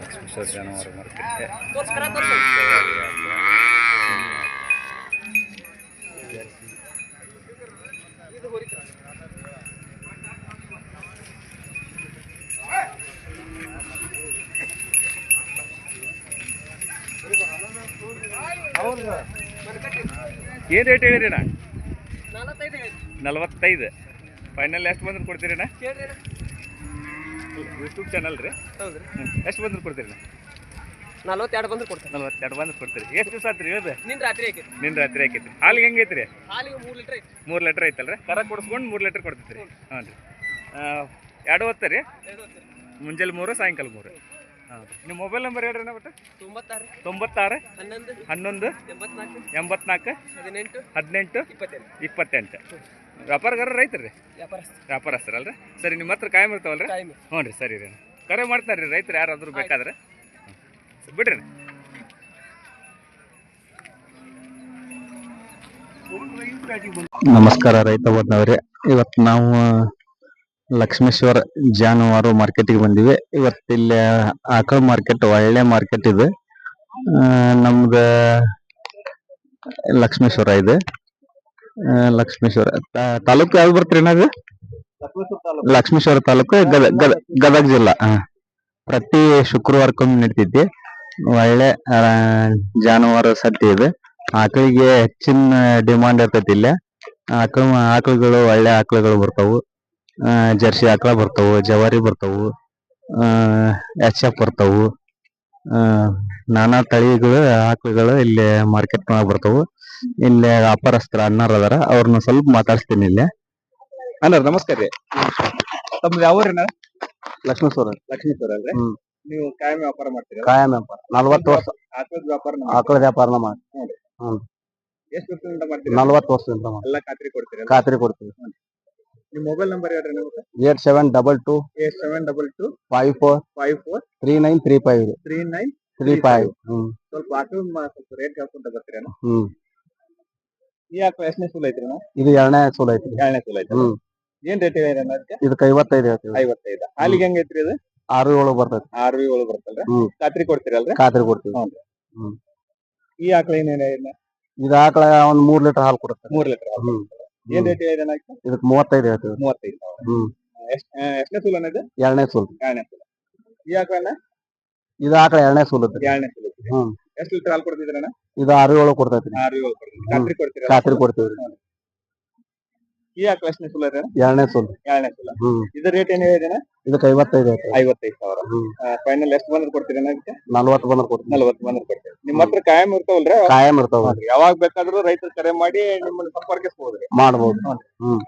ಲಕ್ಷ್ಮೇಶ್ವರ ಜಾನುವಾರು ಮಾರ್ಕೆಟ್ ಏನು ರೇಟ್ ಹೇಳಿರಿಣ್ಣ ನಲವತ್ತೈದು. ಫೈನಲ್ ಎಷ್ಟು ಬಂದ್ರೆ ಕೊಡ್ತೀರಿ ಯೂಟ್ಯೂಬ್ ಚಾನಲ್ ರೀ. ಹೌದ್ರಿ? ಎಷ್ಟು ಬಂದ್ರೆ ಕೊಡ್ತೀರಿ? ನಲ್ವತ್ತೆರಡು ಬಂದ್ರೆ ಕೊಡ್ತೀನಿ. ನಲ್ವತ್ತೆರಡು ಬಂದ್ರೆ ಕೊಡ್ತೀರಿ. ಎಷ್ಟು ದಿವಸ ಆತ್ರಿ ಇವತ್ತು ನಿನ್ ರಾತ್ರಿ ಐತಿ ನಿನ್ನ ರಾತ್ರಿ ಆಕೈತಿ ಹಾಲಿಗೆ ಹೆಂಗೈತ್ರಿ ಹಾಲಿಗೆ ಮೂರು ಲೀಟರ್ ಐತಿ ಮೂರು ಲೀಟ್ರ್ ಐತಲ್ರಿ? ಕರ ಕೊಡಿಸ್ಕೊಂಡು ಮೂರು ಲೀಟ್ರ್ ಕೊಡ್ತೈತ್ರಿ ಹಾಂ ರೀ. ಎರಡು ಹೊತ್ತು ರೀ? ಮುಂಜಾನೆ ಮೂರು ಸಾಯಂಕಾಲ ಮೂರು. ಹಾಂ ನಿಮ್ಮ ಮೊಬೈಲ್ ನಂಬರ್ ಹೇಳ್ರಿ ಅಣ್ಣ ಒಟ್ಟು? ತೊಂಬತ್ತಾರು. ತೊಂಬತ್ತಾರು ಹನ್ನೊಂದು ಹನ್ನೊಂದು ಎಂಬತ್ನಾಲ್ಕು ಎಂಬತ್ನಾಲ್ಕು ಹದಿನೆಂಟು ಹದಿನೆಂಟು ಇಪ್ಪತ್ತೆಂಟು. ಇಪ್ಪತ್ತೆಂಟು. ವ್ಯಾಪಾರಗಾರ ರೈತರು ರೀ? ವ್ಯಾಪಾರಸ್ಥ ವ್ಯಾಪಾರಸ್ಥರಲ್ರಿ? ಸರಿ ನಿಮ್ಮ ಹತ್ರ ಕಾಯಂ ಇರ್ತಾವಲ್ರಿ? ರೀ ಹ್ಞೂ ರೀ ಸರಿ ರೀ ಕರೆ ಮಾಡ್ತಾರೆ ರೀ ರೈತರು ಯಾರಾದರೂ ಬೇಕಾದ್ರೆ. ಬಿಡ್ರಿ. ನಮಸ್ಕಾರ ರೈತ ಬಂದವ್ರೆ ಇವತ್ತು ನಾವು ಲಕ್ಷ್ಮೇಶ್ವರ ಜಾನುವಾರು ಮಾರ್ಕೆಟಿಗೆ ಬಂದಿವಿ. ಇವತ್ತು ಇಲ್ಲಿ ಆಕಳ ಮಾರ್ಕೆಟ್ ಒಳ್ಳೆ ಮಾರ್ಕೆಟ್ ಇದೆ. ಆ, ನಮ್ದು ಲಕ್ಷ್ಮೇಶ್ವರ ಇದೆ. ಲಕ್ಷ್ಮೇಶ್ವರ ತಾಲೂಕು ಯಾವ್ದು ಬರ್ತೀರಿ ಅದು ಲಕ್ಷ್ಮೇಶ್ವರ ತಾಲೂಕು. ಗದ ಗದ ಗದಗ ಜಿಲ್ಲಾ. ಪ್ರತಿ ಶುಕ್ರವಾರಕ್ಕೊಮ್ಮೆ ನಡೀತೈತಿ. ಒಳ್ಳೆ ಜಾನುವಾರು ಸತ್ತಿ ಇದೆ. ಆಕಳಿಗೆ ಹೆಚ್ಚಿನ ಡಿಮಾಂಡ್ ಇರ್ತೈತಿ ಇಲ್ಲೇ. ಆಕಳ ಆಕಳುಗಳು ಒಳ್ಳೆ ಆಕಳುಗಳು ಬರ್ತಾವು. ಆ, ಜರ್ಸಿ ಆಕಳ ಬರ್ತಾವು ಜವಾರಿ ಬರ್ತಾವು ಎಚ್ ಎಫ್ ಬರ್ತಾವು ಆ, ನಾನಾ ತಳಿಗಳು ಆಕಳುಗಳು ಇಲ್ಲಿ ಮಾರ್ಕೆಟ್ ಒಳಗೆ ಬರ್ತಾವು. ಇಲ್ಲಿ ವ್ಯಾಪಾರಸ್ಥರ ಅಣ್ಣಾರ ಅದಾರ ಅವ್ರನ್ನ ಸ್ವಲ್ಪ ಮಾತಾಡ್ಸ್ತೀನಿ ಇಲ್ಲಿ. ಅಣ್ಣ ನಮಸ್ಕಾರ ರೀ. ತಮ್ದು ಯಾವ ಊರಿನ ಲಕ್ಷ್ಮೇಶ್ವರ ಲಕ್ಷ್ಮೀಶ್ವರ ಅಲ್ರಿ? ಹ್ಮ್. ನೀವು ಕಾಯಂ ವ್ಯಾಪಾರ ಮಾಡ್ತೀರಾ? ಕಾಯಂ ವ್ಯಾಪಾರ. ನಲ್ವತ್ತು ವರ್ಷ. ಆಕಳದ ವ್ಯಾಪಾರ ಆಕಳ ವ್ಯಾಪಾರನ ಮಾಡಿ ಎಷ್ಟು ವರ್ಷದಿಂದ ಮಾಡ್ತೀರಾ? ನಲ್ವತ್ತು ವರ್ಷದಿಂದ ಮಾಡಿ ಎಲ್ಲ ಖಾತ್ರಿ ಕೊಡ್ತೀರಾ ಖಾತ್ರಿ ಕೊಡ್ತೀವಿ. ನಿಮ್ಮ ಮೊಬೈಲ್ ನಂಬರ್ ಹೇಳ್ರಿ ನಮಗೆ. Eight seven double two eight seven double two five four five four three nine three five three nine three five. ಹ್ಮ್. ಸ್ವಲ್ಪ ಆಕಳ ಸ್ವಲ್ಪ ರೇಟ್ ಹೇಳ್ಕೊಂತ ಬರ್ತೀರಾ ಹ್ಮ್. ಈ ಆಕಳ ಎಷ್ಟನೇ ಸೂಲ್ ಐತ್ರಿ ನಾವು ಇದು ಎರಡನೇ ಸೂಲ್ ಐತಿ ಎರಡನೇ ಸೂಲ್ ಐತಿ ಹ್ಮ್. ಏನ್ ರೇಟ್ ಹೇಳಿರಿ ಅದಕ್ಕೆ? ಇದಕ್ಕೆ ಐವತ್ತೈದು ಹೇಳ್ತೀವಿ. ಐವತ್ತೈದು. ಹಾಲಿಗೆ ಹೆಂಗ್ ಐತ್ರಿ ಇದು? ಆರು ಏಳು ಬರ್ತೈತಿ. ಆರ್ ವಿ ಒಳಗ್ ಬರ್ತಲ್ರಿ ಹ್ಮ್. ಖಾತ್ರಿ ಕೊಡ್ತೀರಲ್ರಿ? ಖಾತ್ರಿ ಕೊಡ್ತೀವಿ. ಈ ಆಕಳ ಏನೇನ ಇದು ಆಕಳ ಒಂದ್ ಮೂರ್ ಲೀಟರ್ ಹಾಲು ಕೊಡುತ್ತೆ. ಮೂರ್ ಲೀಟರ್ ಹ್ಮ್. ಏನ್ ರೇಟ್ ಹೇಳಿರಿ ಅದಕ್ಕೆ ಇದಕ್ಕೆ? ಮೂವತ್ತೈದು ಹೇಳ್ತೀವಿ. ಮೂವತ್ತೈದು. ಸಾವಿರ ಹ್ಮ್. ಎಷ್ಟ್ ಆ, ಎಷ್ಟನೇ ಸೂಲ್ ಅನ್ನೋದು ಎರಡನೇ ಸೂಲ್. ಎರಡನೇ ಸೂಲ್. ಈ ಆಕಳನ ಇದು ಆಕಳ ಎರಡನೇ ಸೂಲ್ ಐತ್ರಿ. ಎರಡನೇ ಸೂಲ್ ಐತ್ರಿ. ಹ್ಮ್. ಎಷ್ಟ್ ಲೀಟರ್ ಹಾಲು ಕೊಡ್ತಿದ್ರಣ್ಣ ಇದು ಆರು ಏಳು ಕೊಡ್ತೈತ್ರಿ. ಆರ್ ವಿ ಒಳಗ್ ಕೊಡ್ತೀರಿ ಖಾತ್ರಿ ಕೊಡ್ತೀರ ಖಾತ್ರಿ ಕೊಡ್ತೀವಿ ಈ ಸೂಲ್ ಎರಡನೇ ಸೂಲ್ ಎರಡನೇ ಸೂಲ್ ಇದ್ರ ರೇಟ್ ಏನ್ ಹೇಳಿದನ ಇದಕ್ಕೆ ಐವತ್ತೈದು ಐತಿ ಐವತ್ತೈದು ಸಾವಿರ. ಹ್ಮ್. ಫೈನಲ್ ಎಷ್ಟು ಬಂದ್ರೆ ಕೊಡ್ತೀರಿ ಅದಕ್ಕೆ? ನಲ್ವತ್ತು ಬಂದ್ರೆ ಕೊಡ್ತೀವಿ. ನಲ್ವತ್ತು ಬಂದ್ರೆ ಕೊಡ್ತೀರಿ. ನಿಮ್ಮ ಹತ್ರ ಕಾಯಂ ಇರ್ತಾವಲ್ರಿ? ಕಾಯಂ ಇರ್ತಾವ. ಯಾವಾಗ ಬೇಕಾದ್ರೂ ರೈತರು ಕರೆ ಮಾಡಿ ನಿಮ್ಮನ್ನ ಸಂಪರ್ಕಿಸಬಹುದ್ರಿ ಮಾಡಬಹುದು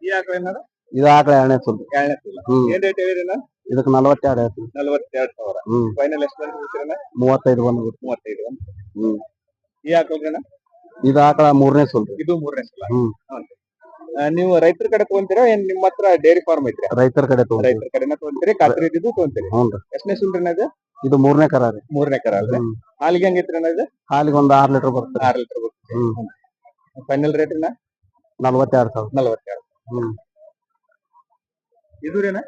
ಈ ಆಕಳ ಏನಾರ ಇದು ಆಕಳ ಎರಡನೇ ಸುಲ್ ಎರಡನೇ ಸೂಲ್ ಏನ್ ರೇಟ್ ಹೇಳಿರಣ್ಣ ಇದಕ್ಕೆ ನಲ್ವತ್ತೆರಡು ಆಯ್ತು ನಲವತ್ತೆರಡು ಸಾವಿರ. ಫೈನಲ್ ಎಷ್ಟು ಬಂದ್ರೆ ಕೊಡ್ತೀರಾ ಮೂವತ್ತೈದು ಬಂದ್ರೆ ಮೂವತ್ತೈದು ಹ್ಮ್. ಈ ಆಕಳ ಇದು ಆಕಳ ಮೂರನೇ ಸುಲ್ ಇದು ಮೂರನೇ ಸಲ ಹ್ಮ್. ನೀವು ರೈತರ ಕಡೆ ತಗೊಂತೀರ? ಏನ್ ನಿಮ್ಮ ಹತ್ರ ಡೈರಿ ಫಾರ್ಮ್ ಐತ್ರಿ ರೈತರ ಕಡೆ ರೈತರ ಕಡೆನ ತಗೊಂತೀರಿ ಖಾತ್ರಿ ಇದ್ದಿದ್ದು ತಗೊಂತೀರಿ. ಹ್ಞೂ ರೀ. ಎಷ್ಟನೇ ಸುಲ್ರಿ ಅದು ಇದು? ಮೂರನೇ ಕರ ರೀ. ಮೂರನೇ ಕರ ಅಲ್ರಿ. ಹಾಲಿಗೆ ಹೆಂಗೈತ್ರಿ ಅನ್ನೋದು ಹಾಲಿಗೆ ಒಂದು ಆರ್ ಲೀಟರ್ ಬರ್ತದೆ. ಆರ್ ಲೀಟರ್ ಬರ್ತದೆ. ಫೈನಲ್ ರೇಟ್ ನಲ್ವತ್ತೆರಡು ಸಾವಿರ. ನಲ್ವತ್ತೆರಡು. ಹ್ಮ್. ಇದು ರೀನ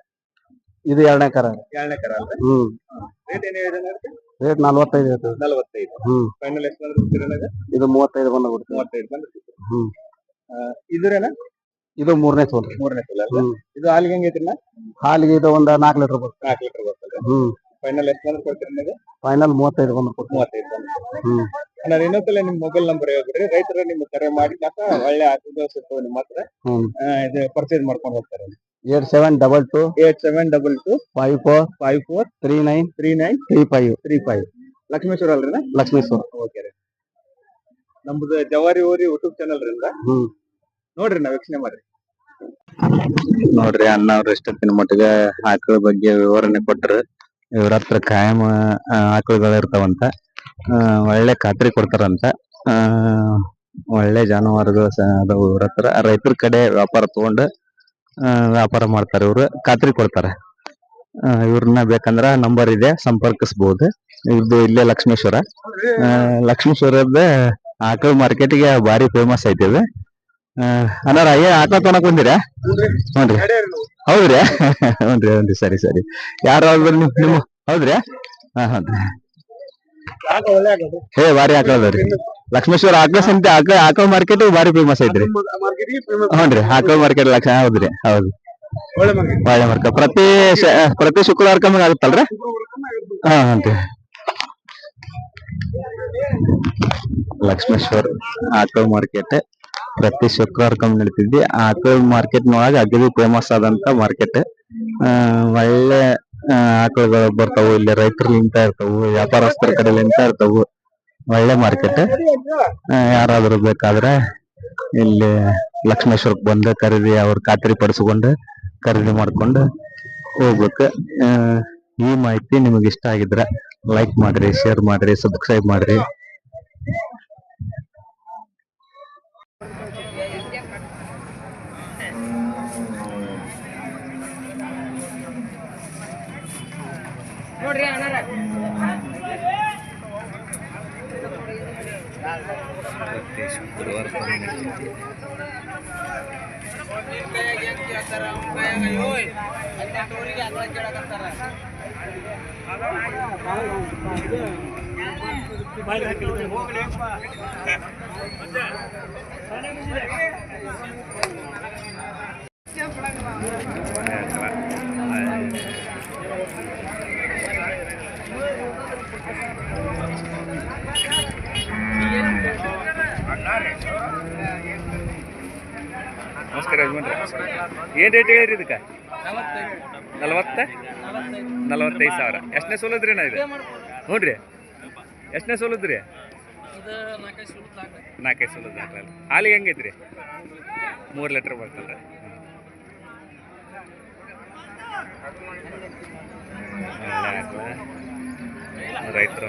ಇದು ಎರಡನೇ ಕರ ರೀ. ಎರಡನೇ ಕರ ಅಲ್ರಿ? ಹ್ಮ್. ರೇಟ್ ಏನ್ ಹೇಳಿದ್ರೆ ರೇಟ್ ನಲ್ವತ್ತೈದು ಇರ್ತದೆ ನಲ್ವತ್ತೈದು. ಹ್ಮ್. ಫೈನಲ್ ಎಷ್ಟು ಬಂದ್ರೆ ಇದು? ಮೂವತ್ತೈದು ಬಂದು ಮೂವತ್ತೈದು ಬಂದ್ರೆ ಹ್ಮ್. ಇದ್ರೇನ ಇದು ಮೂರನೇ ಸೋಲ್ ರೀ ಮೂರನೇ ತೋಲ್ ಇದು ಹಾಲಿಗೆ ಹೆಂಗೈತ್ರಿ ಹಾಲಿಗೆ ಇದು ಒಂದ್ ನಾಲ್ಕು ಲೀಟರ್ ಬರ್ತದೆ. ನಾಲ್ಕು ಲೀಟರ್ ಬರ್ತದೆ. ಹ್ಮ್. ಫೈನಲ್ ಎಷ್ಟು ಬಂದ್ರೆ ಕೊಡ್ತೀರಿ ನಿಮಗೆ? ಫೈನಲ್ ಮೂವತ್ತೈದು ಬಂದ್ರೆ ಕೊಡ್ತೀವಿ. ಮೂವತ್ತೈದು ಬಂದ್ರೆ ಹ್ಮ್. ನಾನು ಇನ್ನೊಂದ್ಸಲ ನಿಮ್ ಮೊಬೈಲ್ ನಂಬರ್ ಹೇಳ್ಬಿಡ್ರಿ. ರೈತರ ನಿಮ್ಗೆ ಕರೆ ಮಾಡಿ ನಾಕ ಒಳ್ಳೆ ಆಕಳು ಸಿಗ್ತವೆ ನಿಮ್ಮ ಹತ್ರ. ಇದು ಪರ್ಚೇಸ್ ಮಾಡ್ಕೊಂಡು ಹೋಗ್ತಾರೆ. Eight seven double two eight seven double two five four five four three nine three nine three five three five Lakshmeshwar ಅಲ್ರಿ ಲಕ್ಷ್ಮೇಶ್ವರ ಓಕೆ ರೀ. ನಮ್ದು ಜವಾರಿ ಊರಿ ಯೂಟ್ಯೂಬ್ ಚಾನಲ್ ರೀ ಹ್ಮ್. ನೋಡ್ರಿ ನಾವು ವೀಕ್ಷಣೆ ಮಾಡ್ರಿ. ನೋಡ್ರಿ ಅಣ್ಣ ಅವ್ರ ಎಷ್ಟೊತ್ತಿನ ಮಟ್ಟಿಗೆ ಆಕಳ ಬಗ್ಗೆ ವಿವರಣೆ ಕೊಟ್ರ. ಇವ್ರ ಹತ್ರ ಕಾಯಂ ಆಕಳುಗಳು ಇರ್ತಾವಂತ. ಒಳ್ಳೆ ಖಾತ್ರಿ ಕೊಡ್ತಾರಂತ. ಒಳ್ಳೆ ಜಾನುವಾರುಗಳು ಅದಾವ ಇವ್ರ ಹತ್ರ. ರೈತರ ಕಡೆ ವ್ಯಾಪಾರ ತಗೊಂಡು ವ್ಯಾಪಾರ ಮಾಡ್ತಾರೆ ಇವ್ರು. ಖಾತ್ರಿ ಕೊಡ್ತಾರೆ. ಇವ್ರನ್ನ ಬೇಕಂದ್ರ ನಂಬರ್ ಇದೆ ಸಂಪರ್ಕಿಸಬಹುದು ಇದು ಇಲ್ಲೇ ಲಕ್ಷ್ಮೇಶ್ವರ. ಲಕ್ಷ್ಮೇಶ್ವರದ ಆಕಳ ಮಾರ್ಕೆಟ್ಗೆ ಭಾರಿ ಫೇಮಸ್ ಐತಿ ಇದು ಏನ್ ಆಕಳ ತನಕ ಬಂದಿರಾ? ಹ್ಞೂನ್ರಿ ಹೌದ್ರಿ. ಹ್ಞೂನ್ರಿ ಹ್ಞೂನ್ರಿ ಸರಿ ಸರಿ. ಯಾರು ನಿಮ್ ನಿಮ್ಮ? ಹೌದ್ರಿ? ಹಾ ಹಾ ಹೇ ಭಾರಿ ಆಕಳ ಅದಾವ್ರಿ ಲಕ್ಷ್ಮೇಶ್ವರ ಆಕಳ ಸಂತೆ ಆಕಳ ಆಕಳ ಮಾರ್ಕೆಟ್ ಭಾರಿ ಫೇಮಸ್ ಐತ್ರಿ. ಹ್ಞೂನ್ರಿ ಆಕಳ ಮಾರ್ಕೆಟ್ ಲಕ್ಷ ಹೌದ್ರಿ ಹೌದು. ಒಳ್ಳೆ ಮಾರ್ಕ ಪ್ರತಿ ಪ್ರತಿ ಶುಕ್ರವಾರ ಕಮ್ಮಿ ಆಗುತ್ತಲ್ರಿ? ಹಾ ಲಕ್ಷ್ಮೇಶ್ವರ್ ಲಕ್ಷ್ಮೇಶ್ವರ ಆಕಳ ಮಾರ್ಕೆಟ್ ಪ್ರತಿ ಶುಕ್ರವಾರ ಕಮ್ಮಿ ನಡೀತಿದ್ವಿ. ಆಕಳ ಮಾರ್ಕೆಟ್ ನೊಳಗ ಅಗದಿ ಫೇಮಸ್ ಆದಂತ ಮಾರ್ಕೆಟ್ ಒಳ್ಳೆ ಆಕಳುಗಳು ಬರ್ತಾವು. ಇಲ್ಲಿ ರೈತರು ನಿಂತ ಇರ್ತಾವು, ವ್ಯಾಪಾರಸ್ಥರ ಕಡೆ ನಿಂತ ಇರ್ತಾವು. ಒಳ್ಳೆ ಮಾರ್ಕೆಟ್ ಯಾರಾದ್ರೂ ಬೇಕಾದ್ರೆ ಇಲ್ಲಿ ಲಕ್ಷ್ಮೇಶ್ವರಕ್ಕೆ ಬಂದು ಖರೀದಿ, ಅವ್ರು ಖಾತ್ರಿ ಪಡಿಸ್ಕೊಂಡು ಖರೀದಿ ಮಾಡ್ಕೊಂಡು ಹೋಗ್ಬೇಕು. ಈ ಮಾಹಿತಿ ನಿಮಗೆ ಇಷ್ಟ ಆಗಿದ್ರೆ ಲೈಕ್ ಮಾಡ್ರಿ ಶೇರ್ ಮಾಡ್ರಿ ಸಬ್ಸ್ಕ್ರೈಬ್ ಮಾಡ್ರಿ. ನೋಡ್ರಿ ಅಣ್ಣಾರ. ಪ್ರತಿ ಶುಕ್ರವಾರ ಕಮ್ಮಿ ಆಕಳ. ಏನು ರೇಟ್ ಹೇಳಿರಿ ಇದಕ್ಕೆ? ನಲವತ್ತ ನಲವತ್ತೈದು ಸಾವಿರ. ಎಷ್ಟನೇ ಸೋಲದ್ರಿ ನಾ ಇದು? ಹ್ಞೂ ಎಷ್ಟನೇ ಸೋಲದ್ರಿ? ನಾಲ್ಕೈದು ಸೋಲದ ಹಾಕಲ್ಲ ಹಾಲಿಗೆ ಹೆಂಗೈತ್ರಿ? ಮೂರು ಲೀಟ್ರ್ ಬರ್ತದೆ ರೈತರು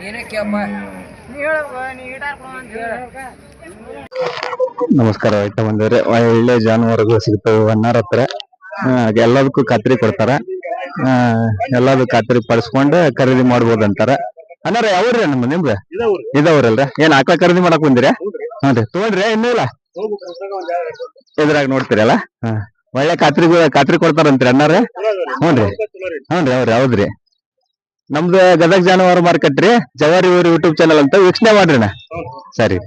ನೀನೇ ಕೇಳಪ್ಪ ನಮಸ್ಕಾರ ರೈತ ಬಂದವ್ರೆ. ಒಳ್ಳೆ ಜಾನುವಾರುಗಳು ಸಿಗ್ತವೆ ಅನ್ನಾರ ಹತ್ರ. ಎಲ್ಲದಕ್ಕೂ ಖಾತ್ರಿ ಕೊಡ್ತಾರ. ಎಲ್ಲದಕ್ಕೂ ಎಲ್ಲದೂ ಖಾತ್ರಿ ಪಡಿಸ್ಕೊಂಡು ಖರೀದಿ ಮಾಡ್ಬೋದು ಅಂತಾರ. ಅನ್ನಾರ ಯಾವ್ರಿ ನಮ್ಮ ನಿಮ್ದು? ಇದಾವ್ರಲ್ರ ಏನ್ ಆಕಳ ಖರೀದಿ ಮಾಡಕ್ ಬಂದಿರಾ? ಹ್ಞೂ ತಗೊಂಡ್ರಿ, ಇನ್ನೂ ಇಲ್ಲ? ಇದ್ರಾಗ ನೋಡ್ತೀರಲ್ಲ? ಹಾ. ಒಳ್ಳೆ ಖಾತ್ರಿ ಖಾತ್ರಿ ಕೊಡ್ತಾರಂತ್ರಿ ಅನ್ನಾರ ಹ್ಞೂನ್ರಿ ಹ್ಞೂನ್ರಿ ಅವ್ರಿ ಹೌದ್ರಿ. ನಮ್ದು ಗದಗ ಜಾನುವಾರು ಮಾರ್ಕೆಟ್ ರೀ ಜವಾರಿ ಊರಿ ಯೂಟ್ಯೂಬ್ ಚಾನಲ್ ಅಂತ. ವೀಕ್ಷಣೆ ಮಾಡ್ರಿ. ಸರಿ.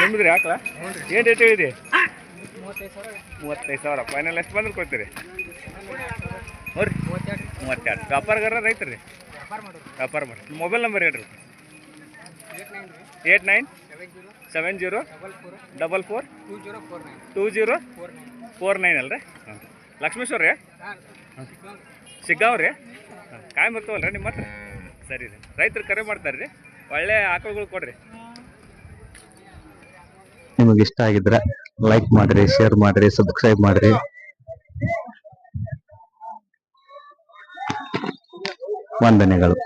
ನಿಮ್ದು ರೀ ಹಾಕಲ ಏನು ರೇಟ್ ಮೂವತ್ತೈದು ಸಾವಿರ. ಫೈನಲ್ ಎಷ್ಟು ಬಂದ್ರೆ ಕೊಡ್ತೀರಿ? ಹ್ಞೂ ರೀ ಮೂವತ್ತೆರಡು. ವ್ಯಾಪಾರಗಾರ ರೈತ ರೀ. ವ್ಯಾಪಾರ ಮಾಡಿ ಮೊಬೈಲ್ ನಂಬರ್ ಹೇಳ್ರಿ. Eight nine seven zero double four. Two zero four nine two zero four nine four nine ಅಲ್ರಿ? ಹಾಂ ಲಕ್ಷ್ಮೇಶ್ವರ ರೀ ಸಿಗ್ಗಾವ್ ರೀ ಕಾಯಂ ಬರ್ತಾವಲ್ಲ ನಿಮ್ಮ ಹತ್ರ? ಸರಿ ರೀ ರೈತರು ಕರೆ ಮಾಡ್ತಾರೆ ರೀ ಒಳ್ಳೆ ಆಕಳುಗಳು ಕೊಡ್ರಿ. ನಿಮಗೆ ಇಷ್ಟ ಆಗಿದ್ರೆ ಲೈಕ್ ಮಾಡ್ರಿ ಶೇರ್ ಮಾಡ್ರಿ ಸಬ್ಸ್ಕ್ರೈಬ್ ಮಾಡ್ರಿ. ವಂದನೆಗಳು.